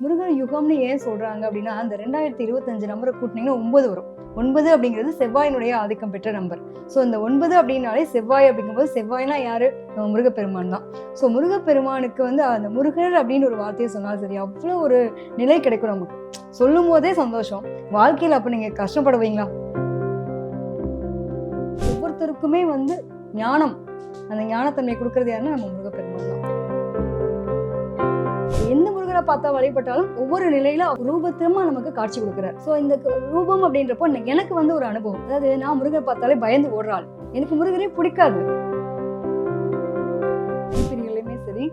முருகர் யுகம்னு ஏன் சொல்றாங்க அப்படின்னா அந்த ரெண்டாயிரத்தி இருபத்தஞ்சு நம்பரை கூட்டினீங்கன்னா ஒன்பது வரும். ஒன்பது அப்படிங்கிறது செவ்வாயினுடைய ஆதிக்கம் பெற்ற நம்பர் ஸோ இந்த ஒன்பது அப்படின்னாலே செவ்வாய் அப்படிங்கும்போது செவ்வாய்னா யாரு? நம்ம முருகப்பெருமான் தான். ஸோ முருகப்பெருமானுக்கு வந்து அந்த முருகர் அப்படின்னு ஒரு வார்த்தையை சொன்னாலும் சரி அவ்வளோ ஒரு நிலை கிடைக்கும் நமக்கு. சொல்லும் போதே சந்தோஷம். வாழ்க்கையில் அப்போ நீங்கள் கஷ்டப்படுவீங்களா? ஒவ்வொருத்தருக்குமே வந்து ஞானம். அந்த ஞானத்தன்மை கொடுக்கறது யாருன்னா நம்ம முருகப்பெருமான் தான். எந்த முருகரை பார்த்தா வழிபட்டாலும் ஒவ்வொரு நிலையில ரூபத்தமா நமக்கு காட்சி கொடுக்குறார். ஸோ இந்த ரூபம் அப்படின்றப்போ எனக்கு வந்து ஒரு அனுபவம். அதாவது நான் முருகனை பார்த்தாலே பயந்து ஓடுறாள் எனக்கு முருகரே பிடிக்காது. பிரிவுலையுமே சரி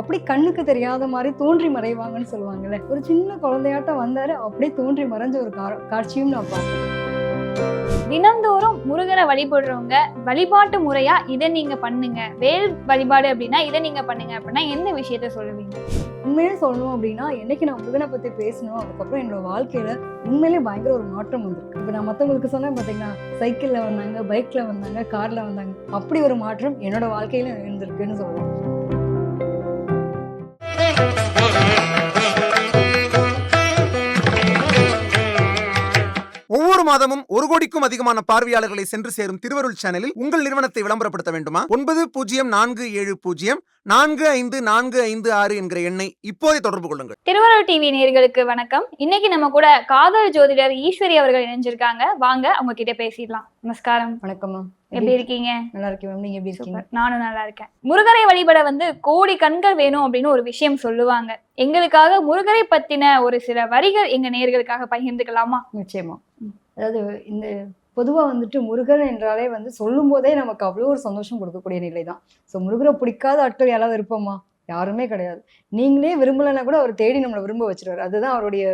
அப்படி கண்ணுக்கு தெரியாத மாதிரி தோன்றி மறைவாங்கன்னு சொல்லுவாங்கல்ல. ஒரு சின்ன குழந்தையாட்டம் வந்தாரு அப்படியே தோன்றி மறைஞ்ச ஒரு காட்சியும் நான் பார்த்தேன் தினந்தோறும் முருகனை வழிபடுறவங்க வழிபாட்டு முறையா இதை நீங்க பண்ணுங்க. வேல் வழிபாடு அப்படின்னா இதை நீங்க பண்ணுங்க அப்படின்னா எந்த விஷயத்த சொல்லுவீங்க? உண்மையிலே சொல்லணும் அப்படின்னா என்னைக்கு நான் முருகனை பத்தி பேசணும் அதுக்கப்புறம் என்னோட வாழ்க்கையில உண்மையிலே பயங்கர ஒரு மாற்றம் வந்திருக்கு. இப்போ நான் மற்றவங்களுக்கு சொன்னேன் பார்த்தீங்கன்னா சைக்கிள்ல வந்தாங்க பைக்ல வந்தாங்க கார்ல வந்தாங்க. அப்படி ஒரு மாற்றம் என்னோட வாழ்க்கையில இருந்திருக்குன்னு சொல்லலாம். ஒவ்வொரு மாதமும் ஒரு கோடிக்கும் அதிகமான பார்வையாளர்களை சென்று சேரும் திருவருள் சேனலில் உங்கள் நிறுவனத்தை விளம்பரப்படுத்த வேண்டுமா? ஒன்பது பூஜ்ஜியம் நான்கு ஏழு பூஜ்ஜியம் நான்கு ஐந்து நான்கு ஐந்து ஆறு என்கிற எண்ணை இப்போதே தொடர்பு கொள்ளுங்கள். திருவருள் டிவி நேயர்களுக்கு வணக்கம். இன்னைக்கு நம்ம கூட காதல் ஜோதிடர் ஈஸ்வரி அவர்கள் இணைஞ்சிருக்காங்க. வாங்க அவங்க கிட்ட பேசிடலாம். நமஸ்காரம். வணக்கம்மா எப்படி இருக்கீங்க? நல்லா இருக்கேன் மேம். நீங்க எப்படி இருக்கீங்க? நானும் நல்லா இருக்கேன். முருகரை வழிபட வந்து கோடி கண்கள் வேணும் அப்படின்னு ஒரு விஷயம் சொல்லுவாங்க. எங்களுக்காக முருகரை பத்தின ஒரு சில வரிகள் எங்க நேயர்களுக்காக பகிர்ந்துக்கலாமா? நிச்சயமா. அதாவது இந்த பொதுவாக வந்துட்டு முருகன் என்றாலே வந்து சொல்லும் போதே நமக்கு அவ்வளோ ஒரு சந்தோஷம் கொடுக்கக்கூடிய நிலை தான் ஸோ முருகரை பிடிக்காத ஆட்கள் யாராவது இருப்போமா? யாருமே கிடையாது. நீங்களே விரும்பலைன்னா கூட அவர் தேடி நம்மளை விரும்ப வச்சிருவார். அதுதான் அவருடைய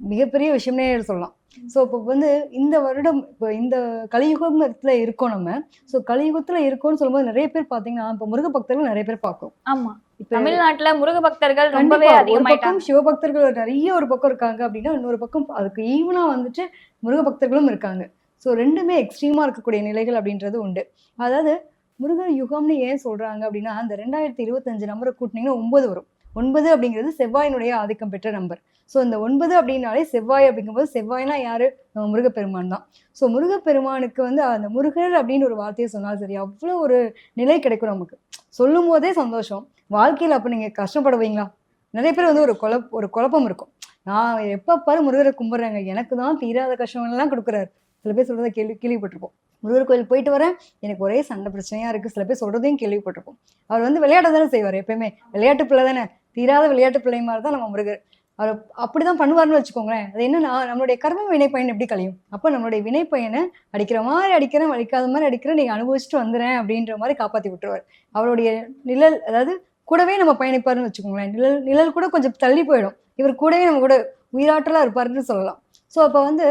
மிகப்பெரிய விஷயம்னே சொல்லலாம். ஸோ இப்போ வந்து இந்த வருடம் இப்போ இந்த கலியுகத்துல இருக்கோம் நம்ம. ஸோ கலியுகத்துல இருக்கோம்னு சொல்லும்போது நிறைய பேர் பார்த்தீங்கன்னா இப்போ முருக பக்தர்கள் நிறைய பேர் பார்க்கும் ஆமா. இப்போ தமிழ்நாட்டுல முருக பக்தர்கள் ரொம்பவே. ஒரு பக்கம் சிவபக்தர்கள் நிறைய ஒரு பக்கம் இருக்காங்க அப்படின்னா இன்னொரு பக்கம் அதுக்கு ஈவனா வந்துட்டு முருக பக்தர்களும் இருக்காங்க. ஸோ ரெண்டுமே எக்ஸ்ட்ரீமா இருக்கக்கூடிய நிலைகள் அப்படின்றது உண்டு. அதாவது முருகர் யுகம்னு ஏன் சொல்றாங்க அப்படின்னா அந்த ரெண்டாயிரத்தி இருபத்தஞ்சு நம்பரை கூட்டினீங்கன்னா ஒன்பது வரும். ஒன்பது அப்படிங்கிறது செவ்வாயினுடைய ஆதிக்கம் பெற்ற நம்பர். ஸோ இந்த ஒன்பது அப்படின்னாலே செவ்வாய் அப்படிங்கும்போது செவ்வாய்னா யாரு? நம்ம முருகப்பெருமான் தான். ஸோ முருகப்பெருமானுக்கு வந்து அந்த முருகர் அப்படின்னு ஒரு வார்த்தையை சொன்னாலும் சரி அவ்வளோ ஒரு நிலை கிடைக்கும் நமக்கு. சொல்லும் போதே சந்தோஷம். வாழ்க்கையில் அப்போ நீங்கள் கஷ்டப்படுவீங்களா? நிறைய பேர் வந்து ஒரு குழப் ஒரு குழப்பம் இருக்கும். நான் எப்போ பாரு முருகரை கும்பிட்றேங்க. எனக்கு தான் தீராத கஷ்டங்கள்லாம் கொடுக்குறாரு. சில பேர் சொல்கிறத கேள்வி கேள்விப்பட்டிருப்போம். முருகர் கோயில் போயிட்டு வரேன். எனக்கு ஒரே சண்டை பிரச்சனையாக இருக்குது சில பேர் சொல்கிறதையும் கேள்விப்பட்டிருப்போம். அவர் வந்து விளையாட தானே செய்வார் எப்பயுமே. விளையாட்டு பிள்ளை தானே. தீராத விளையாட்டு பிள்ளை மாதிரி தான் நம்ம முருகர். அவர் அப்படிதான் பண்ணுவார்னு வச்சுக்கோங்களேன். அது என்னன்னா நம்மளுடைய கர்ம வினைப்பயன் எப்படி கழியும் அப்போ நம்மளுடைய வினை பயனை அடிக்கிற மாதிரி அடிக்கிறேன் வலிக்காத மாதிரி அடிக்கிறேன் நீங்கள் அனுபவிச்சுட்டு வந்துறேன் அப்படின்ற மாதிரி காப்பாற்றி விட்டுருவார். அவருடைய நிழல் அதாவது கூடவே நம்ம பயணிப்பாருன்னு வச்சுக்கோங்களேன். நிழல் நிழல் கூட கொஞ்சம் தள்ளி போயிடும். இவர் கூடவே நம்ம கூட உயிராற்றலாக இருப்பாருன்னு சொல்லலாம். ஸோ அப்போ வந்து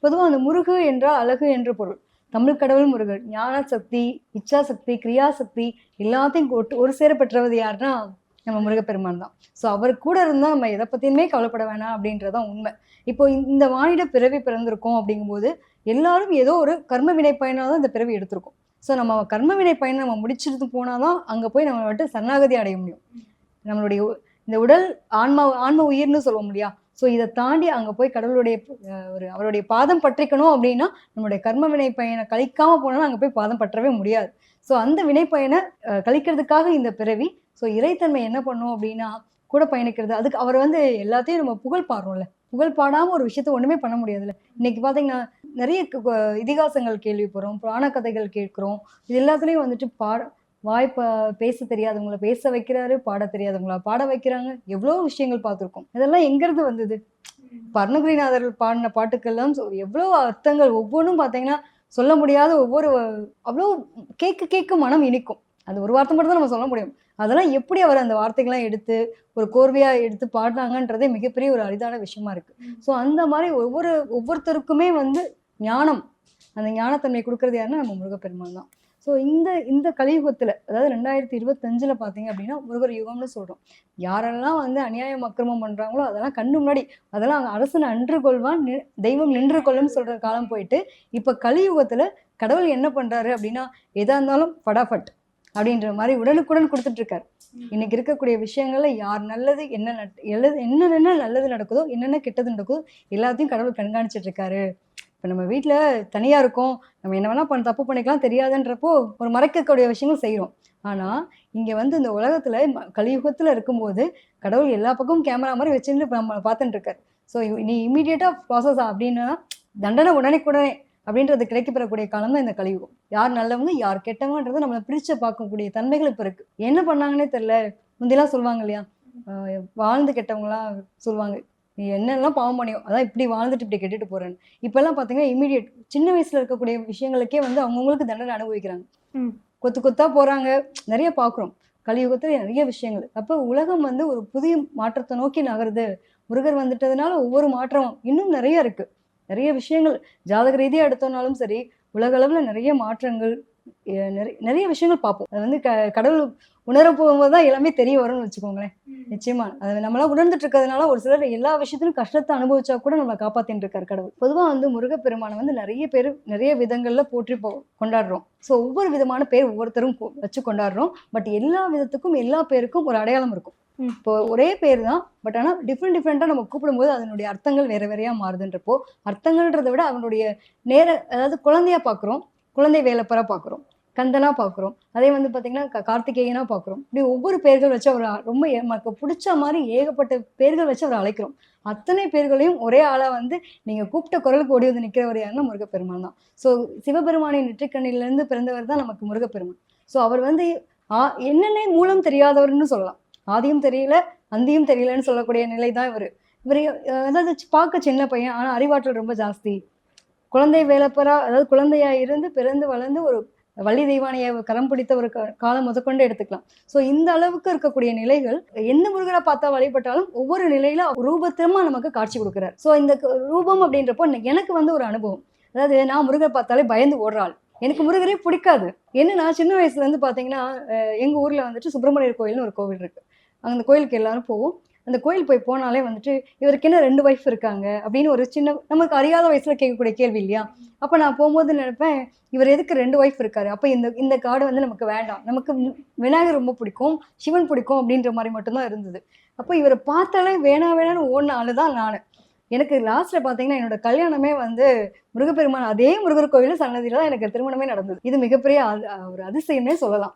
பொதுவாக அந்த முருகு என்றால் அழகு என்ற பொருள். தமிழ் கடவுள் முருகர் ஞான சக்தி இச்சா சக்தி கிரியா சக்தி எல்லாத்தையும் ஒட்டு ஒரு சேர பெற்றவது யாருன்னா நம்ம முருகப்பெருமான் தான். ஸோ அவர் கூட இருந்தால் நம்ம எதை பற்றியுமே கவலைப்பட வேணாம் அப்படின்றதான் உண்மை. இப்போ இந்த- வானிட பிறவி பிறந்திருக்கோம் அப்படிங்கும்போது எல்லாரும் ஏதோ ஒரு கர்ம வினை பயனாக தான் இந்த பிறவி எடுத்திருக்கோம். ஸோ நம்ம கர்ம வினை பயனை நம்ம முடிச்சிட்டு போனால் தான் அங்கே போய் நம்ம வந்துட்டு சரணாகதி அடைய முடியும். நம்மளுடைய இந்த உடல் ஆன்மா ஆன்ம உயிர்னு சொல்லுவோம் இல்லையா? ஸோ இதை தாண்டி அங்கே போய் கடவுளுடைய ஒரு அவருடைய பாதம் பற்றிக்கணும் அப்படின்னா நம்மளுடைய கர்ம வினை பயனை கழிக்காம போனாலும் அங்கே போய் பாதம் பற்றவே முடியாது. ஸோ அந்த வினை பயனை கழிக்கிறதுக்காக இந்த பிறவி ஸோ இறைத்தன்மை என்ன பண்ணும் அப்படின்னா கூட பயணிக்கிறது. அதுக்கு அவர் வந்து எல்லாத்தையும் நம்ம புகழ் பாடுறோம்ல. புகழ் பாடாம ஒரு விஷயத்த ஒண்ணுமே பண்ண முடியாதுல்ல. இன்னைக்கு பாத்தீங்கன்னா நிறைய இதிகாசங்கள் கேள்விப்படுறோம் புராண கதைகள் கேட்கிறோம். இது எல்லாத்துலயும் வந்துட்டு பாட வாய்ப்பை பேச தெரியாதவங்கள பேச வைக்கிறாரு பாட தெரியாதவங்கள பாட வைக்கிறாங்க. எவ்வளோ விஷயங்கள் பார்த்துருக்கோம். இதெல்லாம் எங்கேருந்து வந்தது? பர்ணகுரிநாதர் பாடின பாட்டுக்கெல்லாம் எவ்வளோ அர்த்தங்கள். ஒவ்வொன்றும் பார்த்தீங்கன்னா சொல்ல முடியாத ஒவ்வொரு அவ்வளோ கேட்க கேட்க மனம் இனிக்கும். அது ஒரு வார்த்தை மட்டும் தான் நம்ம சொல்ல முடியும். அதெல்லாம் எப்படி அவர் அந்த வார்த்தைகள்லாம் எடுத்து ஒரு கோர்வையாக எடுத்து பாடினாங்கன்றதே மிகப்பெரிய ஒரு அரிதான விஷயமா இருக்கு. ஸோ அந்த மாதிரி ஒவ்வொரு ஒவ்வொருத்தருக்குமே வந்து ஞானம் அந்த ஞானத்தன்மை கொடுக்கறது யாருன்னா நம்ம முருகப்பெருமான் தான். ஸோ இந்த இந்த கலியுகத்தில் அதாவது ரெண்டாயிரத்தி இருபத்தஞ்சில் பார்த்தீங்க அப்படின்னா முருகர் யுகம்னு சொல்கிறோம் யாரெல்லாம் வந்து அநியாயம் அக்கிரமம் பண்ணுறாங்களோ அதெல்லாம் கண்ணு முன்னாடி அதெல்லாம் அவங்க அரசன் அன்று கொள்வான் தெய்வம் நின்று கொள்ளும் சொல்கிற காலம் போயிட்டு இப்போ கலியுகத்தில் கடவுள் என்ன பண்ணுறாரு அப்படின்னா எதாக இருந்தாலும் ஃபடாஃபட் அப்படின்ற மாதிரி உடனுக்குடன் கொடுத்துட்ருக்காரு. இன்னைக்கு இருக்கக்கூடிய விஷயங்கள்ல யார் நல்லது என்ன நட்- எல்லது என்னென்ன நல்லது நடக்குதோ என்னென்ன கெட்டது நடக்குதோ எல்லாத்தையும் கடவுள் கண்காணிச்சிட்டு இருக்காரு இப்போ நம்ம வீட்டில் தனியாக இருக்கோம். நம்ம என்ன வேணால் பண்ண தப்பு பண்ணிக்கலாம். தெரியாதுன்றப்போ ஒரு மறைக்கக்கூடிய விஷயங்கள் செய்கிறோம் ஆனால் இங்கே வந்து இந்த உலகத்தில் ம- இருக்கும்போது கடவுள் எல்லா பக்கமும் கேமரா மாதிரி வச்சுட்டு நம்ம பார்த்துட்டு இருக்கார் ஸோ நீ இமீடியட்டா ப்ராசஸ் அப்படின்னா தண்டனை உடனே அப்படின்றது கிடைக்கப்பெறக்கூடிய காலம் தான் இந்த கலியுகம். யார் நல்லவங்க யார் கெட்டவங்கன்றது நம்மளை பிரிச்சு பார்க்கக்கூடிய தன்மைகள் இப்போ இருக்குது என்ன பண்ணாங்கன்னே தெரில முந்திலாம் சொல்லுவாங்க இல்லையா? வாழ்ந்து கெட்டவங்களாம் சொல்லுவாங்க. நீ என்னெல்லாம் பாவம் பண்ணியோ அதான் இப்படி வாழ்ந்துட்டு இப்படி கெட்டுட்டு போறேன்னு. இப்பெல்லாம் பார்த்தீங்கன்னா இமீடியட் சின்ன வயசுல இருக்கக்கூடிய விஷயங்களுக்கே வந்து அவங்கவுங்களுக்கு தண்டனை அனுபவிக்கிறாங்க. கொத்து கொத்தா போறாங்க. நிறைய பார்க்குறோம் கலியுகத்துல நிறைய விஷயங்கள். அப்போ உலகம் வந்து ஒரு புதிய மாற்றத்தை நோக்கி நகருது. முருகர் வந்துட்டதுனால ஒவ்வொரு மாற்றம் இன்னும் நிறைய இருக்கு. நிறைய விஷயங்கள். ஜாதக ரீதியா எடுத்தோம்னாலும் சரி உலக அளவுல நிறைய மாற்றங்கள் நிறைய நிறைய விஷயங்கள் பார்ப்போம். அது வந்து க கடவுள் உணர போகும்போது தான் எல்லாமே தெரிய வரும்னு வச்சுக்கோங்களேன். நிச்சயமா. அது நம்மளாம் உணர்ந்துட்டு இருக்கிறதுனால ஒரு சிலர் எல்லா விஷயத்திலும் கஷ்டத்தை அனுபவிச்சா கூட நம்மளை காப்பாத்தின்னு இருக்காரு கடவுள். பொதுவா வந்து முருகப்பெருமானை வந்து நிறைய பேர் நிறைய விதங்கள்ல போற்றி போ கொண்டாடுறோம். ஸோ ஒவ்வொரு விதமான பேர் ஒவ்வொருத்தரும் வச்சு கொண்டாடுறோம். பட் எல்லா விதத்துக்கும் எல்லா பேருக்கும் ஒரு அடையாளம் இருக்கும். இப்போ ஒரே பேர் தான் பட் ஆனா டிஃப்ரெண்ட் டிஃப்ரெண்டா நம்ம கூப்பிடும்போது அதனுடைய அர்த்தங்கள் வேற வேறையா மாறுதுன்றப்போ அர்த்தங்கள்ன்றதை விட அவனுடைய நேர அதாவது குழந்தையா பார்க்குறோம் குழந்தை வேலைப்பரா பார்க்குறோம் கந்தனாக பார்க்குறோம் அதே வந்து பார்த்திங்கன்னா கார்த்திகேயனாக பார்க்குறோம் இப்படி ஒவ்வொரு பேர்கள் வச்சு அவர் ரொம்ப ஏ- நமக்கு பிடிச்ச மாதிரி ஏகப்பட்ட பேர்கள் வச்சு அவர் அழைக்கிறோம். அத்தனை பேர்களையும் ஒரே ஆளாக வந்து நீங்கள் கூப்பிட்ட குரலுக்கு ஓடி வந்து நிற்கிறவர் யாருன்னா முருகப்பெருமான் தான். ஸோ சிவபெருமானின் நெற்றிக்கண்ணிலிருந்து பிறந்தவர் தான் நமக்கு முருகப்பெருமான். ஸோ அவர் வந்து ஆ- என்னென்ன மூலம் தெரியாதவர்னு சொல்லலாம். ஆதியும் தெரியல அந்தியும் தெரியலன்னு சொல்லக்கூடிய நிலை தான் இவர். இவர் அதாவது பார்க்க சின்ன பையன் ஆனால் அறிவாற்றல் ரொம்ப ஜாஸ்தி. குழந்தை வேலைப்பரா அதாவது குழந்தையா இருந்து பிறந்து வளர்ந்து ஒரு வள்ளி தெய்வானைய கரம் பிடித்த ஒரு காலம் முதற்கொண்டு எடுத்துக்கலாம். ஸோ இந்த அளவுக்கு இருக்கக்கூடிய நிலைகள் எந்த முருகனை பார்த்தா வழிபட்டாலும் ஒவ்வொரு நிலையில ரூபத்தமா நமக்கு காட்சி கொடுக்குறாரு. ஸோ இந்த ரூபம் அப்படின்றப்போ எனக்கு வந்து ஒரு அனுபவம். அதாவது நான் முருகரை பார்த்தாலே பயந்து ஓடுறாள். எனக்கு முருகரே பிடிக்காது. என்னன்னா சின்ன வயசுல இருந்து பாத்தீங்கன்னா எங்க ஊர்ல வந்துட்டு சுப்பிரமணியர் கோயில்னு ஒரு கோவில் இருக்கு. அந்த கோயிலுக்கு எல்லாரும் போவோம். அந்த கோயில் போய் போனாலே வந்துட்டு இவருக்கு என்ன ரெண்டு ஒய்ஃப் இருக்காங்க? அப்படின்னு ஒரு சின்ன நமக்கு அறியாத வயசில் கேட்கக்கூடிய கேள்வி இல்லையா? அப்போ நான் போகும்போது நினைப்பேன் இவர் எதுக்கு ரெண்டு ஒய்ஃப் இருக்காரு? அப்போ இந்த இந்த காடு வந்து நமக்கு வேண்டாம். நமக்கு விநாயகர் ரொம்ப பிடிக்கும் சிவன் பிடிக்கும் அப்படின்ற மாதிரி மட்டும்தான் இருந்தது. அப்போ இவரை பார்த்தாலே வேணா வேணான்னு ஓடின ஆளு தான் நான். எனக்கு லாஸ்ட்ல பாத்தீங்கன்னா என்னோட கல்யாணமே வந்து முருகப்பெருமான் அதே முருகர் கோயில் சன்னதியில தான் எனக்கு திருமணமே நடந்தது. இது மிகப்பெரிய ஒரு அதிசயம்னே சொல்லலாம்.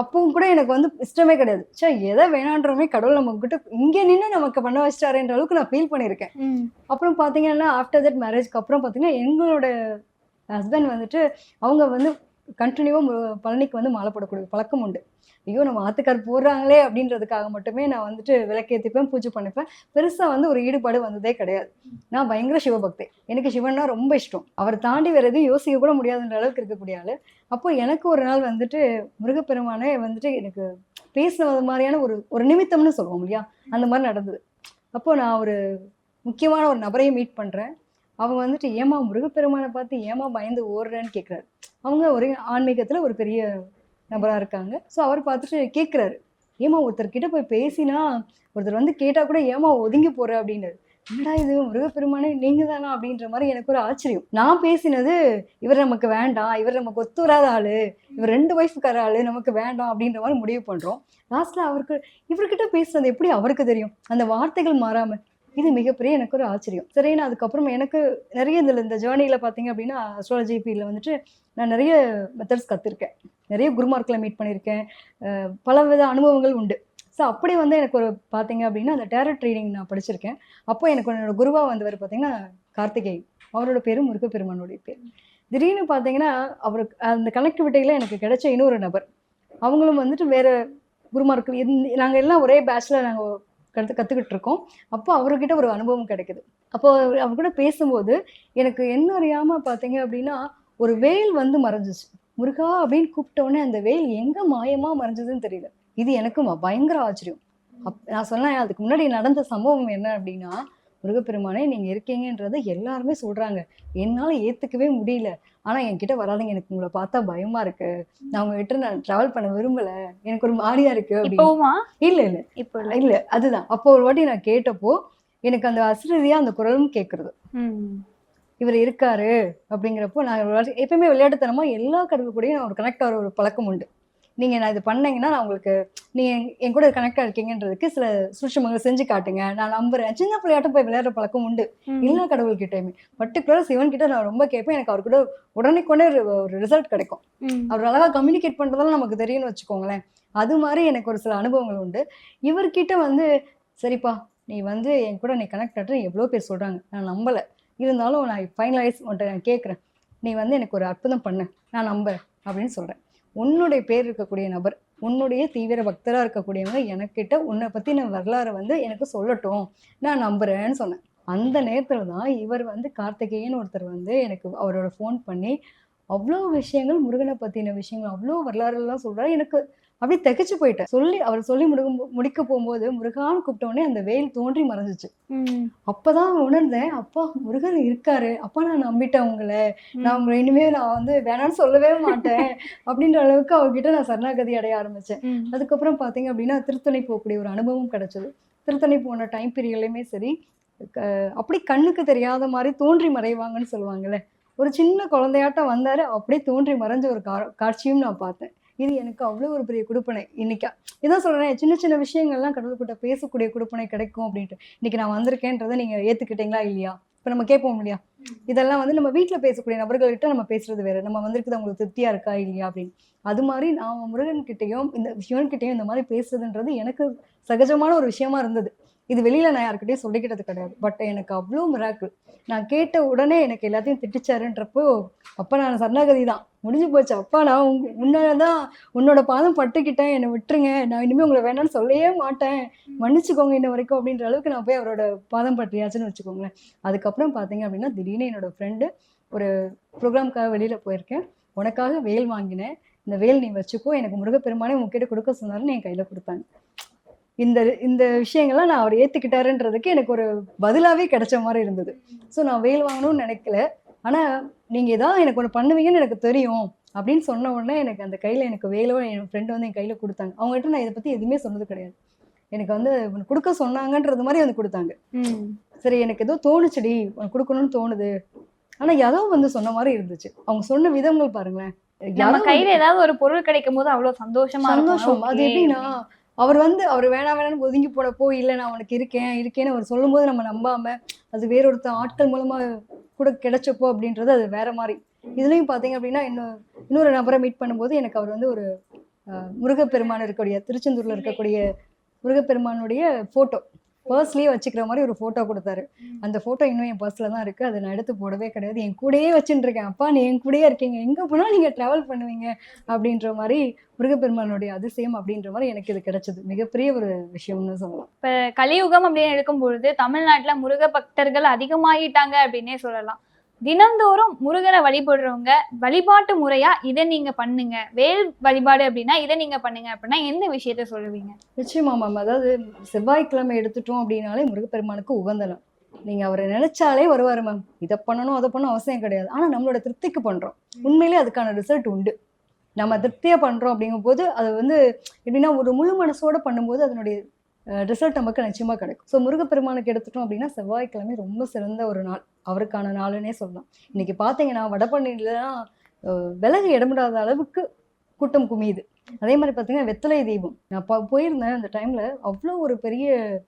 அப்பவும் கூட எனக்கு வந்து இஷ்டமே கிடையாது. சே எதை வேணான்றமே கடவுள் நம்ம கிட்ட இங்க நின்று நமக்கு பண்ண வச்சிட்டாருன்ற அளவுக்கு நான் ஃபீல் பண்ணியிருக்கேன். அப்புறம் பார்த்தீங்கன்னா ஆஃப்டர் தட் மேரேஜ்க்கு அப்புறம் பார்த்தீங்கன்னா எங்களோட ஹஸ்பண்ட் வந்துட்டு அவங்க வந்து கண்டினியூவாக பழனிக்கு வந்து மாலை போடக்கூடிய பழக்கம் உண்டு. ஐயோ நம்ம ஆத்துக்கார் போடுறாங்களே அப்படின்றதுக்காக மட்டுமே நான் வந்துட்டு விளக்கேற்றிப்பேன் பூஜை பண்ணிப்பேன். பெருசாக வந்து ஒரு ஈடுபாடு வந்ததே கிடையாது. நான் பயங்கர சிவபக்தி. எனக்கு சிவன்னா ரொம்ப இஷ்டம். அவர் தாண்டி வேறு எதுவும் யோசிக்க கூட முடியாதுன்ற அளவுக்கு இருக்கக்கூடிய ஆள். அப்போ எனக்கு ஒரு நாள் வந்துட்டு முருகப்பெருமானே வந்துட்டு எனக்கு பேசுனது மாதிரியான ஒரு ஒரு நிமித்தம்னு சொல்லுவோம் இல்லையா? அந்த மாதிரி நடந்தது. அப்போ நான் ஒரு முக்கியமான ஒரு நபரையும் மீட் பண்ணுறேன் அவங்க வந்துட்டு ஏமா முருகப்பெருமானை பார்த்து ஏமா பயந்து ஓடுறேன்னு கேட்குறாரு அவங்க ஒரு ஆன்மீகத்தில் ஒரு பெரிய நபராக இருக்காங்க. ஸோ அவர் பார்த்துட்டு கேட்குறாரு ஏமா ஒருத்தர்கிட்ட போய் பேசினா ஒருத்தர் வந்து கேட்டால் கூட ஏமா ஒதுங்கி போற? அப்படின்னாரு என்னடா இது? முருகப்பெருமானே நீங்கள் தானா அப்படின்ற மாதிரி எனக்கு ஒரு ஆச்சரியம். நான் பேசினது இவர் நமக்கு வேண்டாம். இவர் நமக்கு ஒத்து வராத இவர் ரெண்டு வயசுக்கார ஆள். நமக்கு வேண்டாம். அப்படின்ற மாதிரி முடிவு பண்ணுறோம் லாஸ்ட்டில் அவருக்கு இவர்கிட்ட பேசுனது எப்படி அவருக்கு தெரியும்? அந்த வார்த்தைகள் மாறாமல் இது மிகப்பெரிய எனக்கு ஒரு ஆச்சரியம். சரி நான் அதுக்கப்புறம் எனக்கு நிறைய இதில் இந்த ஜேர்னியில் பார்த்தீங்க அப்படின்னா அஸ்ட்ராலஜி ஃபீல்டில் வந்துட்டு நான் நிறைய மெத்தட்ஸ் கற்றுருக்கேன் நிறைய குருமார்களை மீட் பண்ணியிருக்கேன் பலவித பல வித அனுபவங்கள் உண்டு. ஸோ அப்படி வந்து எனக்கு ஒரு பார்த்தீங்க அப்படின்னா அந்த டேரட் ட்ரீடிங் நான் படிச்சிருக்கேன். அப்போ எனக்கு என்னோட குருவா வந்தவர் பார்த்தீங்கன்னா கார்த்திகேயன் அவரோட பேரும் முருகப்பெருமானுடைய பேர். திடீர்னு பார்த்தீங்கன்னா அவருக்கு அந்த கனெக்டிவிட்டியில் எனக்கு கிடைச்ச இன்னொரு நபர். அவங்களும் வந்துட்டு வேறு குருமார்கள் நாங்கள் எல்லாம் ஒரே பேட்ச்ல நாங்கள் கற்று கற்றுக்கிட்டு இருக்கோம். அப்போ அவர்கிட்ட ஒரு அனுபவம் கிடைக்குது. அப்போ அவர் கூட பேசும்போது எனக்கு என்ன அறியாமல் பார்த்தீங்க அப்படின்னா ஒரு வேல் வந்து மறைஞ்சிச்சு. முருகா அப்படின்னு கூப்பிட்ட உடனே அந்த வேல் எங்க மாயமா மறைஞ்சதுன்னு தெரியல. இது எனக்கு ம- பயங்கர ஆச்சரியம். அப் நான் சொன்னேன் அதுக்கு முன்னாடி நடந்த சம்பவம் என்ன அப்படின்னா முருகப்பெருமானே நீங்க இருக்கீங்கன்றதை எல்லாருமே சொல்றாங்க. என்னால ஏத்துக்கவே முடியல. ஆனா என்கிட்ட வராதீங்க எனக்கு உங்களை பார்த்தா பயமா இருக்கு. நான் உங்ககிட்ட நான் டிராவல் பண்ண விரும்பல. எனக்கு ஒரு மாதிரியா இருக்கு இல்ல இல்ல. இப்போ இல்ல. இல்ல அதுதான். அப்போ ஒரு வாட்டி நான் கேட்டப்போ எனக்கு அந்த அசிரதியா அந்த குரலும் கேட்கறது. இவர் இருக்காரு அப்படிங்கிறப்போ நான் ஒரு எப்பயுமே விளையாட்டுத்தனமா எல்லா கடவுள் கூடயும் நான் ஒரு கனெக்ட் ஆகிற ஒரு பழக்கம் உண்டு. நீங்க நான் இது பண்ணீங்கன்னா நான் உங்களுக்கு நீங்க என்- கூட கனெக்டா இருக்கீங்கன்றதுக்கு சில சூட்சமங்கள் செஞ்சு காட்டுங்க. நான் நம்புறேன். சின்ன பிள்ளையாட்டம் போய் விளையாடுற பழக்கம் உண்டு. எல்லா கடவுள்கிட்டயுமே. பர்டிகுலர் சிவன் கிட்ட நான் ரொம்ப கேட்பேன். எனக்கு அவர் கூட உடனே கொண்டே ஒரு ரிசல்ட் கிடைக்கும். அவர் அழகா கம்யூனிகேட் பண்றதெல்லாம் நமக்கு தெரியும்னு வச்சுக்கோங்களேன். அது மாதிரி எனக்கு ஒரு சில அனுபவங்கள் உண்டு. இவர்கிட்ட வந்து சரிப்பா நீ வந்து என் கூட நீ கனெக்ட் ஆட்டு எவ்வளோ பேர் சொல்றாங்க. நான் நம்பல. இருந்தாலும் நான் ஃபைனலைஸ் உன்ட்ட நான் கேட்குறேன் நீ வந்து எனக்கு ஒரு அற்புதம் பண்ணு. நான் நம்புறேன் அப்படின்னு சொல்கிறேன் உன்னுடைய பேர் இருக்கக்கூடிய நபர் உன்னுடைய தீவிர பக்தராக இருக்கக்கூடியவங்க எனக்கிட்ட உன்னை பத்தின வரலாறை வந்து எனக்கு சொல்லட்டும். நான் நம்புறேன்னு சொன்னேன். அந்த நேரத்தில் தான் இவர் வந்து கார்த்திகேயன் ஒருத்தர் வந்து எனக்கு அவரோட ஃபோன் பண்ணி அவ்வளோ விஷயங்கள் முருகனை பற்றின விஷயங்கள் அவ்வளோ வரலாறு எல்லாம் எனக்கு அப்படியே திகைச்சு போயிட்டேன். சொல்லி அவர் சொல்லி முடிக்கும் முடிக்க போகும்போது முருகான்னு கூப்பிட்ட உடனே அந்த வெயில் தோன்றி மறைஞ்சிச்சு. அப்பதான் உணர்ந்தேன் அப்பா முருகன் இருக்காரு. அப்பா நான் நம்பிட்டேன் உங்களை. நான் உங்களை இனிமே நான் வந்து வேணாம்னு சொல்லவே மாட்டேன். அப்படின்ற அளவுக்கு அவர்கிட்ட நான் சரணாகதி அடைய ஆரம்பிச்சேன். அதுக்கப்புறம் பார்த்தீங்க அப்படின்னா திருத்தணி போகக்கூடிய ஒரு அனுபவம் கிடைச்சது. திருத்தணி போன டைம் பீரியட்லையுமே சரி அப்படி கண்ணுக்கு தெரியாத மாதிரி தோன்றி மறைவாங்கன்னு சொல்லுவாங்கல்ல. ஒரு சின்ன குழந்தையாட்டம் வந்தாரு அப்படியே தோன்றி மறைஞ்ச ஒரு கா- காட்சியும் நான் பார்த்தேன். இது எனக்கு அவ்வளோ ஒரு பெரிய கொடுப்பனை. இன்னைக்கா இதான் சொல்கிறேன் சின்ன சின்ன விஷயங்கள்லாம் கடவுள்கிட்ட பேசக்கூடிய கொடுப்பனை கிடைக்கும் அப்படின்ட்டு. இன்னைக்கு நான் வந்திருக்கேன்றதை நீங்கள் ஏற்றுக்கிட்டீங்களா இல்லையா? இப்போ நம்ம கேட்போம் இல்லையா? இதெல்லாம் வந்து நம்ம வீட்டில் பேசக்கூடிய நபர்கள்கிட்ட நம்ம பேசுறது வேற. நம்ம வந்திருக்குது அவங்களுக்கு திருப்தியா இருக்கா இல்லையா அப்படின்னு. அது மாதிரி நான் முருகன் கிட்டேயும் இந்த சிவன் கிட்டேயும் இந்த மாதிரி பேசுறதுன்றது எனக்கு சகஜமான ஒரு விஷயமா இருந்தது. இது வெளியில நான் யாருக்கிட்டையும் சொல்லிக்கிட்டது கிடையாது. பட் எனக்கு அவ்வளோ மிராக்கிள் நான் கேட்ட உடனே எனக்கு எல்லாத்தையும் திட்டிச்சாருன்றப்போ அப்பா நான் சரணாகதி தான். முடிஞ்சு போச்சு. அப்பா நான் உங்க உன்னாலதான் உன்னோட பாதம் பட்டுக்கிட்டேன். என்னை விட்டுருங்க. நான் இனிமேல் உங்களை வேணாம்னு சொல்லவே மாட்டேன். மன்னிச்சுக்கோங்க இன்ன வரைக்கும். அப்படின்ற அளவுக்கு நான் போய் அவரோட பாதம் பட்டியாச்சுன்னு வச்சுக்கோங்களேன். அதுக்கப்புறம் பார்த்தீங்க அப்படின்னா திடீர்னு என்னோட ஃப்ரெண்டு ஒரு ப்ரோக்ராம்க்காக வெளியில் போயிருக்கேன். உனக்காக வேல் வாங்கினேன். இந்த வேல் நீ வச்சுக்கோ. எனக்கு முருகப்பெருமானே உங்ககிட்ட கொடுக்க சொன்னாருன்னு என் கையில் கொடுத்தாங்க. இந்த இந்த விஷயங்கள்லாம் நான் அவர் ஏத்துக்கிட்டாருன்றதுக்கு எனக்கு ஒரு பதிலாவே கிடைச்ச மாதிரி இருந்தது. ஸோ நான் வேல் வாங்கணும்னு நினைக்கல. ஆனா நீங்க ஏதாவது எனக்கு ஒன்று பண்ணுவீங்கன்னு எனக்கு தெரியும் அப்படின்னு சொன்ன உடனே எனக்கு அந்த கையில எனக்கு வேலோ என் ஃப்ரெண்டு வந்து என் கையில கொடுத்தாங்க. அவங்ககிட்ட நான் இதை பத்தி எதுவுமே சொன்னது கிடையாது. எனக்கு வந்து உனக்கு கொடுக்க சொன்னாங்கன்றது மாதிரி வந்து கொடுத்தாங்க. சரி எனக்கு ஏதோ தோணுச்சுடி உனக்கு கொடுக்கணும்னு தோணுது. ஆனா யாரோ வந்து சொன்ன மாதிரி இருந்துச்சு. அவங்க சொன்ன விதங்கள் பாருங்களேன். நம்ம கையில ஏதாவது ஒரு பொருள் கிடைக்கும் போது அவ்வளவு சந்தோஷமா. சந்தோஷம். அது. எப்படின்னா அவர் வந்து அவர் வேணாம் வேணாம்னு ஒதுங்கி போனப்போ இல்லை நான் உனக்கு இருக்கேன் இருக்கேன்னு அவர் சொல்லும்போது நம்ம நம்பாம அது வேறொருத்த ஆட்கள் மூலமா கூட கிடைச்சப்போ அப்படின்றது அது வேற மாதிரி. இதுலயும் பாத்தீங்க அப்படின்னா இன்னும் இன்னொரு நபரை மீட் பண்ணும்போது எனக்கு அவர் வந்து ஒரு முருகப்பெருமான் இருக்கக்கூடிய திருச்செந்தூர்ல இருக்கக்கூடிய முருகப்பெருமானுடைய போட்டோ பர்ஸ்லயே வச்சுக்கிற மாதிரி ஒரு போட்டோ கொடுத்தாரு. அந்த போட்டோ இன்னும் என் பர்ஸ்ல தான் இருக்கு. அதை நான் எடுத்து போடவே கிடையாது. என் கூடயே வச்சுட்டு இருக்கேன். அப்பா நீ என் கூடயே இருக்கீங்க. எங்க போனா நீங்க டிராவல் பண்ணுவீங்க அப்படின்ற மாதிரி முருகப்பெருமானுடைய அதிசயம் அப்படின்ற மாதிரி எனக்கு இது கிடைச்சது. மிகப்பெரிய ஒரு விஷயம்னு சொல்லலாம். இப்ப கலியுகம் அப்படின்னு எடுக்கும் பொழுது தமிழ்நாட்டுல முருக பக்தர்கள் அதிகமாகிட்டாங்க அப்படின்னே சொல்லலாம். தினந்தோறும் முருகனை வழிபடுறவங்க வழிபாட்டு முறையா இதை நீங்க பண்ணுங்க. வேல் வழிபாடு அப்படின்னா இதை நீங்க பண்ணுங்க அப்படின்னா எந்த விஷயத்த சொல்லுவீங்க? நிச்சயமா மேம் அதாவது செவ்வாய்க்கிழமை எடுத்துட்டோம் அப்படின்னாலே முருகப்பெருமானுக்கு உகந்தனம். நீங்க அவரை நினைச்சாலே வருவாரு மேம் இதை பண்ணணும் அதை பண்ணணும் அவசியம் கிடையாது. ஆனா நம்மளோட திருப்திக்கு பண்றோம். உண்மையிலேயே அதுக்கான ரிசல்ட் உண்டு. நம்ம திருப்தியா பண்றோம் அப்படிங்கும்போது அது வந்து எப்படின்னா ஒரு முழு மனசோட பண்ணும்போது அதனுடைய ரிசல்ட் நமக்கு நிச்சயமாக கிடைக்கும். ஸோ முருகப்பெருமானுக்கு எடுத்துட்டோம் அப்படின்னா செவ்வாய்க்கிழமை ரொம்ப சிறந்த ஒரு நாள். அவருக்கான நாளுன்னே சொல்லலாம். இன்னைக்கு பார்த்தீங்கன்னா வடபழனிலாம் விலகு இடமிடாத அளவுக்கு கூட்டம் குமியுது. அதே மாதிரி பார்த்தீங்கன்னா வெத்தலை தீபம். நான் ப- போயிருந்தேன் அந்த டைமில் அவ்வளோ ஒரு பெரிய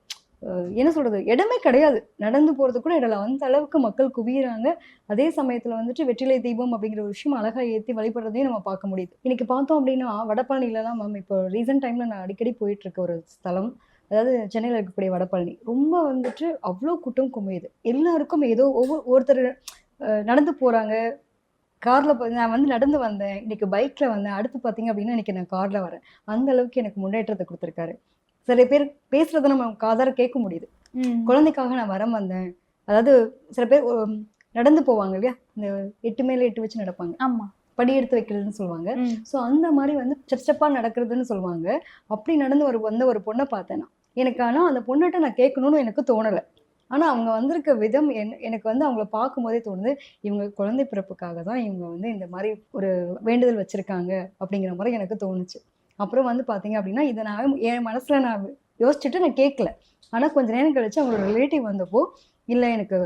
என்ன சொல்கிறது இடமே கிடையாது. நடந்து போகிறது கூட இடல அந்த அளவுக்கு மக்கள் குவியிறாங்க. அதே சமயத்தில் வந்துட்டு வெற்றிலை தீபம் அப்படிங்கிற ஒரு விஷயம் அழகாக ஏற்றி வழிபடுறதையும் நம்ம பார்க்க முடியுது. இன்றைக்கி பார்த்தோம் அப்படின்னா வடபழனிலலாம் மேம் இப்போ ரீசெண்ட் டைமில் நான் அடிக்கடி போயிட்டுருக்க ஒரு ஸ்தலம். அதாவது சென்னையில் இருக்கக்கூடிய வடபழனி ரொம்ப வந்துட்டு அவ்வளோ கூட்டம் குமியுது. எல்லாருக்கும் ஏதோ ஒவ்வொரு ஒருத்தர் நடந்து போறாங்க. கார்ல நான் வந்து நடந்து வந்தேன். இன்னைக்கு பைக்ல வந்தேன். அடுத்து பாத்தீங்க அப்படின்னா இன்னைக்கு நான் கார்ல வரேன். அந்த அளவுக்கு எனக்கு முன்னேற்றத்தை கொடுத்துருக்காரு. சில பேர் பேசுறத நம்ம காதார கேட்க முடியுது. குழந்தைக்காக நான் வரம் வந்தேன். அதாவது சில பேர் நடந்து போவாங்க இல்லையா? இந்த எட்டு மேல எட்டு வச்சு நடப்பாங்க. ஆமா. படி எடுத்து வைக்கிறதுன்னு சொல்லுவாங்க. ஸோ அந்த மாதிரி வந்து ஸ்டெப் ஸ்டெப்பா நடக்கிறதுன்னு சொல்லுவாங்க. அப்படி நடந்து ஒரு வந்த ஒரு பொண்ணை பார்த்தேன் நான். எனக்கு ஆனால் அந்த பொண்ணுகிட்ட நான் கேட்கணும்னு எனக்கு தோணலை. ஆனால் அவங்க வந்திருக்க விதம் என் எனக்கு வந்து அவங்கள பார்க்கும்போதே தோணுது இவங்க குழந்தை பிறப்புக்காக தான் இவங்க வந்து இந்த மாதிரி ஒரு வேண்டுதல் வச்சுருக்காங்க அப்படிங்கிற மாதிரி எனக்கு தோணுச்சு. அப்புறம் வந்து பார்த்தீங்க அப்படின்னா இதை நான் என் மனசில் நான் யோசிச்சுட்டு நான் கேட்கல. ஆனால் கொஞ்சம் நேரம் கழிச்சு அவங்களோட ரிலேட்டிவ் வந்தப்போ இல்லை எனக்கு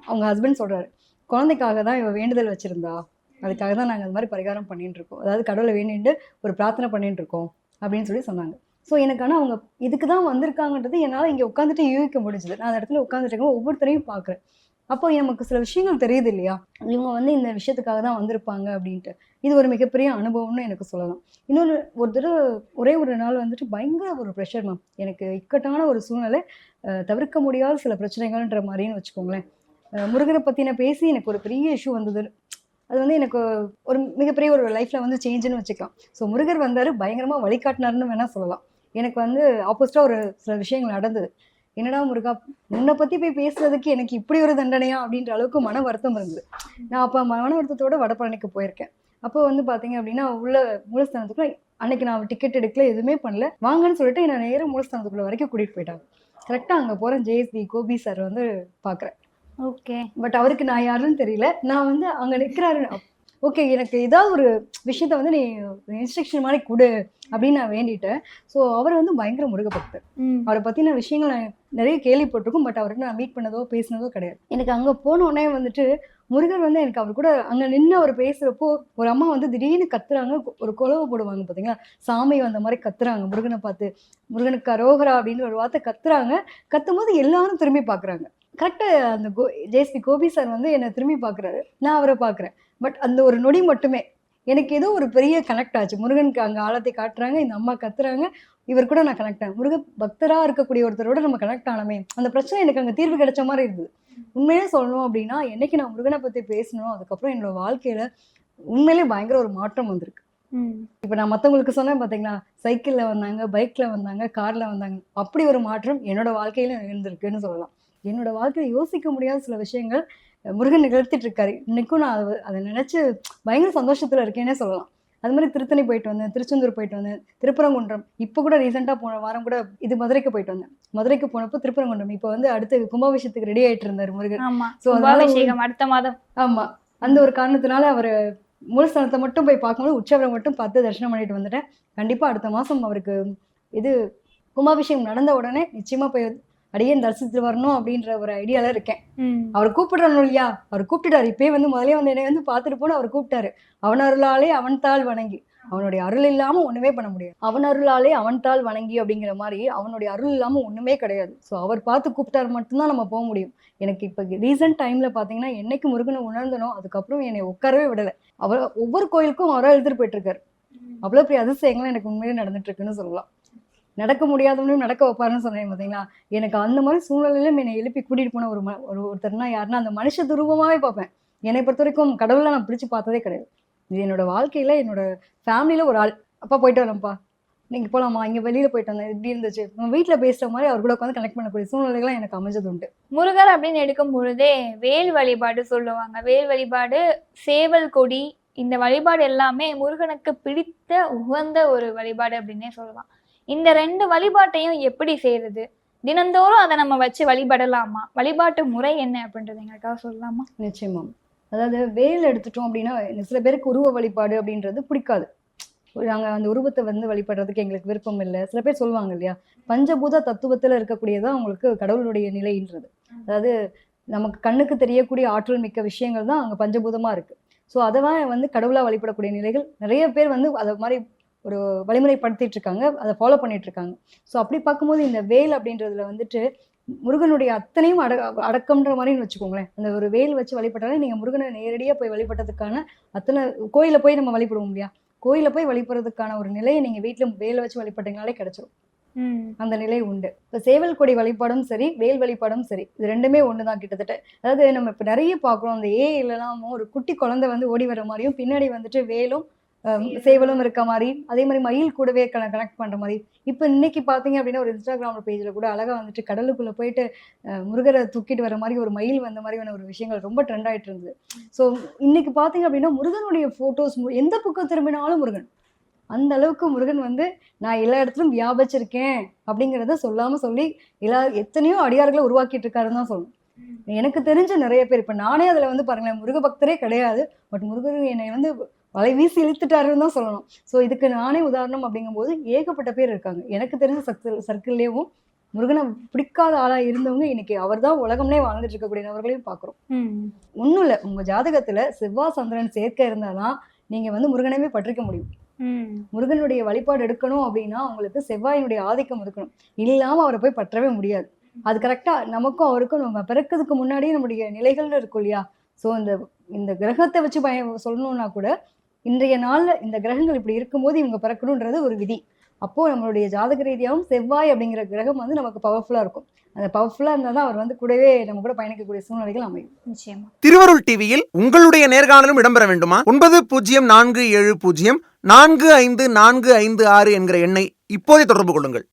அவங்க ஹஸ்பண்ட் சொல்கிறாரு குழந்தைக்காக தான் இவ வேண்டுதல் வச்சுருந்தா அதுக்காக தான் நாங்கள் அது மாதிரி பரிகாரம் பண்ணிட்டு இருக்கோம் அதாவது கடவுளை வேண்டிட்டு ஒரு பிரார்த்தனை பண்ணிட்டு இருக்கோம் அப்படின்னு சொல்லி சொன்னாங்க. ஸோ எனக்கு ஆனால் அவங்க இதுக்கு தான் வந்திருக்காங்கன்றது என்னால் இங்கே உட்காந்துட்டு யூகிக்க முடிஞ்சது. நான் அந்த இடத்துல உட்காந்துட்டு ஒவ்வொருத்தரையும் பார்க்குறேன். அப்போ நமக்கு சில விஷயங்கள் தெரியுது இல்லையா? இவங்க வந்து இந்த விஷயத்துக்காக தான் வந்திருப்பாங்க அப்படின்ட்டு. இது ஒரு மிகப்பெரிய அனுபவம்னு எனக்கு சொல்லலாம். இன்னொரு ஒரு தடவை ஒரே ஒரு நாள் வந்துட்டு பயங்கர ஒரு ப்ரெஷர் மேம் எனக்கு இக்கட்டான ஒரு சூழ்நிலை தவிர்க்க முடியாத சில பிரச்சனைகள்ன்ற மாதிரின்னு வச்சுக்கோங்களேன். முருகனை பற்றின பேசி எனக்கு ஒரு பெரிய இஷ்யூ வந்தது. அது வந்து எனக்கு ஒரு மிகப்பெரிய ஒரு லைஃப்பில் வந்து சேஞ்சுன்னு வச்சுக்கலாம். ஸோ முருகர் வந்தார் பயங்கரமாக வழிகாட்டினாருன்னு வேணால் சொல்லலாம். எனக்கு வந்து ஆப்போசிட்டா ஒரு சில விஷயங்கள் நடந்தது. என்னடா முருகா உன்னை பத்தி போய் பேசுறதுக்கு எனக்கு இப்படி ஒரு தண்டனையா? அப்படின்ற அளவுக்கு மன வருத்தம் இருந்தது. நான் அப்ப மன வருத்தத்தோட வடபழனிக்கு போயிருக்கேன். அப்போ வந்து பாத்தீங்க அப்படின்னா உள்ள மூலஸ்தானத்துக்குள்ள அன்னைக்கு நான் டிக்கெட் எடுக்கல எதுவுமே பண்ணல. வாங்கன்னு சொல்லிட்டு என்ன நேரம் மூலஸ்தானத்துக்குள்ள வரைக்கும் கூட்டிட்டு போயிட்டாங்க. கரெக்டா அங்க போறேன் ஜேஎஸ்பி கோபி சார் வந்து பாக்குறேன். ஓகே பட் அவருக்கு நான் யாருன்னு தெரியல. நான் வந்து அங்க நிக்கிறாரு. ஓகே எனக்கு ஏதாவது ஒரு விஷயத்த வந்து நீ இன்ஸ்ட்ரக்ஷன் மாதிரி கொடு அப்படின்னு நான் வேண்டிட்டேன். ஸோ அவர் வந்து பயங்கர முருக பக்தர் ம். அவரை பத்தின விஷயங்கள் நான் நிறைய கேள்விப்பட்டிருக்கும் பட் அவர்கிட்ட நான் மீட் பண்ணதோ பேசினதோ கிடையாது. எனக்கு அங்க போன உடனே வந்துட்டு முருகர் வந்து எனக்கு அவர் கூட அங்க நின்று அவர் பேசுறப்போ ஒரு அம்மா வந்து திடீர்னு கத்துறாங்க ஒரு குலவை போடுவாங்க பாத்தீங்களா? சாமி வந்த மாதிரி கத்துறாங்க முருகனை பார்த்து. முருகனுக்கு அரோகரா அப்படின்னு ஒரு வார்த்தை கத்துறாங்க. கத்தும் போது எல்லாரும் திரும்பி பாக்குறாங்க. கரெக்டா அந்த கோ ஜேஎஸ்பி கோபி சார் வந்து என்னை திரும்பி பாக்குறாரு. நான் அவரை பாக்குறேன். பட் அந்த ஒரு நொடி மட்டுமே. எனக்கு ஏதோ ஒரு பெரிய கனெக்ட் ஆச்சு. முருகனுக்கு அங்க ஆழத்தை காட்டுறாங்க இந்த அம்மா கத்துறாங்க இவர் கூட நான் கனெக்ட் ஆனேன். முருக பக்தரா இருக்கக்கூடிய ஒருத்தரோட நம்ம கனெக்ட் ஆனமே. அந்த பிரச்சனை எனக்கு அங்க தீர்வு கிடைச்ச மாதிரி இருந்தது. உண்மையிலே சொல்லணும் அப்படின்னா என்னைக்கு நான் முருகனை பத்தி பேசணும் அதுக்கப்புறம் என்னோட வாழ்க்கையில உண்மையிலே பயங்கர ஒரு மாற்றம் வந்திருக்கு. இப்ப நான் மத்தவங்களுக்கு சொன்னேன் பாத்தீங்களா சைக்கிள்ல வந்தாங்க பைக்ல வந்தாங்க கார்ல வந்தாங்க. அப்படி ஒரு மாற்றம் என்னோட வாழ்க்கையில இருந்திருக்குன்னு சொல்லலாம். என்னோட வாழ்க்கையில யோசிக்க முடியாத சில விஷயங்கள் முருகன் நிகழ்த்திட்டு இருக்காரு. இன்னைக்கும் நான் அதை அதை நினைச்சு பயங்கர சந்தோஷத்துல இருக்கேனே சொல்லலாம். அது மாதிரி திருத்தணி போயிட்டு வந்தேன் திருச்செந்தூர் போயிட்டு வந்தேன் திருப்பரங்குன்றம். இப்போ கூட ரீசெண்டாக போன வாரம் கூட இது மதுரைக்கு போயிட்டு வந்தேன். மதுரைக்கு போனப்போ திருப்பரங்குன்றம். இப்போ வந்து அடுத்து கும்பாபிஷேகத்துக்கு ரெடி ஆயிட்டு இருந்தாரு முருகன். அதனால அடுத்த மாதம். ஆமா அந்த ஒரு காரணத்தினால அவர் மூலஸ்தானத்தை மட்டும் போய் பார்க்கும்போது உற்சவரை மட்டும் பார்த்து தரிசனம் பண்ணிட்டு வந்துட்டேன். கண்டிப்பா அடுத்த மாசம் அவருக்கு இது கும்பாபிஷேகம் நடந்த உடனே நிச்சயமா போய் அடியேன் தரிசித்து வரணும் அப்படின்ற ஒரு ஐடியால இருக்கேன். அவர் கூப்பிடுறாரு இல்லையா? அவர் கூப்பிட்டுட்டாரு இப்பயே வந்து முதலே வந்து என்னை வந்து பார்த்துட்டு போன அவர் கூப்பிட்டாரு. அவன் அருளாலே அவன் தாள் வணங்கி. அவனுடைய அருள் இல்லாம ஒண்ணுமே பண்ண முடியாது. அவன் அருளாலே அவன் தாள் வணங்கி அப்படிங்கிற மாதிரி அவனுடைய அருள் இல்லாம ஒண்ணுமே கிடையாது. ஸோ அவர் பார்த்து கூப்பிட்டாரு மட்டும்தான் நம்ம போக முடியும். எனக்கு இப்ப ரீசெண்ட் டைம்ல பாத்தீங்கன்னா என்னைக்கு முருகனை உணர்ந்தனோ அதுக்கப்புறம் என்னை உட்காரவே விடல. அவர் ஒவ்வொரு கோயிலுக்கும் அவரா எழுதிட்டு போயிட்டு இருக்காரு. அவ்வளவு பெரிய அதிசயங்களும் எனக்கு உண்மையிலே நடந்துட்டு இருக்குன்னு சொல்லலாம். நடக்க முடியாதவனையும் நடக்க வைப்பாருன்னு சொன்னேன் பார்த்தீங்களா எனக்கு அந்த மாதிரி சூழ்நிலையிலும் என்னை எழுப்பி கூட்டிகிட்டு போன ஒரு ம- ஒரு ஒருத்தர்னா யாருன்னா அந்த மனுஷ துருவமாகவே பார்ப்பேன். என்னை பொறுத்த வரைக்கும் கடவுளை நான் பிடிச்சு பார்த்ததே கிடையாது. இது என்னோட வாழ்க்கையில் என்னோட ஃபேமிலியில் ஒரு ஆள். அப்பா போயிட்டு வரேன்ப்பா. நீங்கள் போகலாமா இங்கே வெளியில் போயிட்டு வந்தேன். இப்படி இருந்துச்சு. நம்ம வீட்டில் பேசுகிற மாதிரி அவர் கூட உட்காந்து கனெக்ட் பண்ணக்கூடிய சூழ்நிலைகள்லாம் எனக்கு அமைஞ்சது உண்டு. முருகர் அப்படின்னு எடுக்கும் பொழுதே வேல் வழிபாடு சொல்லுவாங்க. வேல் வழிபாடு சேவல் கொடி இந்த வழிபாடு எல்லாமே முருகனுக்கு பிடித்த உகந்த ஒரு வழிபாடு அப்படின்னே சொல்லலாம். இந்த ரெண்டு வழிபாட்டையும் எப்படி செய்யறது தினந்தோறும் அதை நம்ம வச்சு வழிபடலாமா? வழிபாட்டு முறை என்ன அப்படின்றது எங்களுக்காக சொல்லலாமா? நிச்சயமா. அதாவது வேல் எடுத்துட்டோம் அப்படின்னா சில பேருக்கு உருவ வழிபாடு அப்படின்றது பிடிக்காது. நாங்கள் அந்த உருவத்தை வந்து வழிபடுறதுக்கு எங்களுக்கு விருப்பம் இல்லை. சில பேர் சொல்லுவாங்க இல்லையா? பஞ்சபூத தத்துவத்தில் இருக்கக்கூடியதான் அவங்களுக்கு கடவுளுடைய நிலைன்றது. அதாவது நமக்கு கண்ணுக்கு தெரியக்கூடிய ஆற்றல் மிக்க விஷயங்கள் தான் அங்கே பஞ்சபூதமாக இருக்குது ஸோ அதை வந்து கடவுளாக வழிபடக்கூடிய நிலைகள் நிறைய பேர் வந்து அதை மாதிரி ஒரு வழிமுறைப்படுத்திட்டு இருக்காங்க அதை ஃபாலோ பண்ணிட்டு இருக்காங்க ஸோ அப்படி பார்க்கும்போது இந்த வேல் அப்படின்றதுல வந்துட்டு முருகனுடைய அத்தனையும் அட அடக்கம்ன்ற மாதிரின்னு வச்சுக்கோங்களேன். அந்த ஒரு வேல் வச்சு வழிபட்டாலே நீங்க முருகனை நேரடியா போய் வழிபட்டதுக்கான அத்தனை கோயில போய் நம்ம வழிபடுவோம் இல்லையா? கோயில போய் வழிபடுறதுக்கான ஒரு நிலையை நீங்க வீட்டுல வேலை வச்சு வழிபட்டீங்கனாலே கிடைச்சிரும். அந்த நிலை உண்டு. இப்போ சேவல் கொடி வழிபாடும் சரி வேல் வழிபாடும் சரி இது ரெண்டுமே ஒண்ணுதான் கிட்டத்தட்ட. அதாவது நம்ம இப்ப நிறைய பார்க்குறோம். அந்த ஏ இல்லைனாமோ ஒரு குட்டி குழந்தை வந்து ஓடி வர மாதிரியும் பின்னாடி வந்துட்டு வேலும் சேவலும் இருக்க மாதிரி அதே மாதிரி மயில் கூடவே கனெக்ட் பண்ற மாதிரி. இப்போ இன்னைக்கு பாத்தீங்க அப்படின்னா ஒரு இன்ஸ்டாகிராம் பேஜ்ல கூட அழகா வந்துட்டு கடலுக்குள்ள போயிட்டு முருகரை தூக்கிட்டு வர மாதிரி ஒரு மயில் வந்த மாதிரியான ஒரு விஷயங்கள் ரொம்ப ட்ரெண்ட் ஆயிட்டு இருந்தது. ஸோ இன்னைக்கு பாத்தீங்க அப்படின்னா முருகனுடைய போட்டோஸ் எந்த பக்கம் திரும்பினாலும் முருகன். அந்த அளவுக்கு முருகன் வந்து நான் எல்லா இடத்துலயும் வியாபிச்சிருக்கேன் அப்படிங்கிறத சொல்லாம சொல்லி எல்லா எத்தனையோ அடியார்களை உருவாக்கிட்டு இருக்காருன்னு தான் சொல்லணும். எனக்கு தெரிஞ்ச நிறைய பேர் இப்ப நானே அதுல வந்து பாருங்களேன் முருக பக்தரே கிடையாது. பட் முருகர் என்னை வந்து வலை வீசி இழுத்துட்டாருன்னு தான் சொல்லணும். ஸோ இதுக்கு நானே உதாரணம் அப்படிங்கும்போது ஏகப்பட்ட பேர் இருக்காங்க. எனக்கு தெரிஞ்ச சர்க்கிள் சர்க்கிள்லேயும் முருகனை பிடிக்காத ஆளா இருந்தவங்க இன்னைக்கு அவர்தான் உலகம்னே வாழ்ந்துட்டு இருக்கக்கூடிய நபர்களையும் பார்க்குறோம் ம். ஒன்றும் இல்லை. உங்க ஜாதகத்துல செவ்வாய் சந்திரன் சேர்க்கை இருந்தாதான் நீங்க வந்து முருகனவே பற்றிக்க முடியும். முருகனுடைய வழிபாடு எடுக்கணும் அப்படின்னா உங்களுக்கு செவ்வாயினுடைய ஆதிக்கம் இருக்கணும். இல்லாம அவரை போய் பற்றவே முடியாது. அது கரெக்டா நமக்கும் அவருக்கும் நம்ம பிறக்கிறதுக்கு முன்னாடியே நம்முடைய நிலைகள் இருக்கும் இல்லையா? ஸோ இந்த இந்த கிரகத்தை வச்சு பய சொல்லணும்னா கூட இன்றைய நாள்ல இந்த கிரகங்கள் இப்படி இருக்கும்போது இவங்க பிறக்கணுன்றது ஒரு விதி. அப்போ நம்மளுடைய ஜாதக ரீதியாகவும் செவ்வாய் அப்படிங்கிற கிரகம் வந்து நமக்கு பவர்ஃபுல்லா இருக்கும். அந்த பவர்ஃபுல்லா இருந்தால் தான் அவர் வந்து கூடவே நம்ம கூட பயணிக்கக்கூடிய சூழ்நிலைகள் அமையும். நிச்சயமா. திருவருள் டிவியில் உங்களுடைய நேர்காணலும் இடம்பெற வேண்டுமா? ஒன்பது பூஜ்ஜியம் நான்கு ஏழு பூஜ்ஜியம் நான்கு ஐந்து நான்கு ஐந்து ஆறு என்கிற எண்ணை இப்போதே தொடர்பு கொள்ளுங்கள்.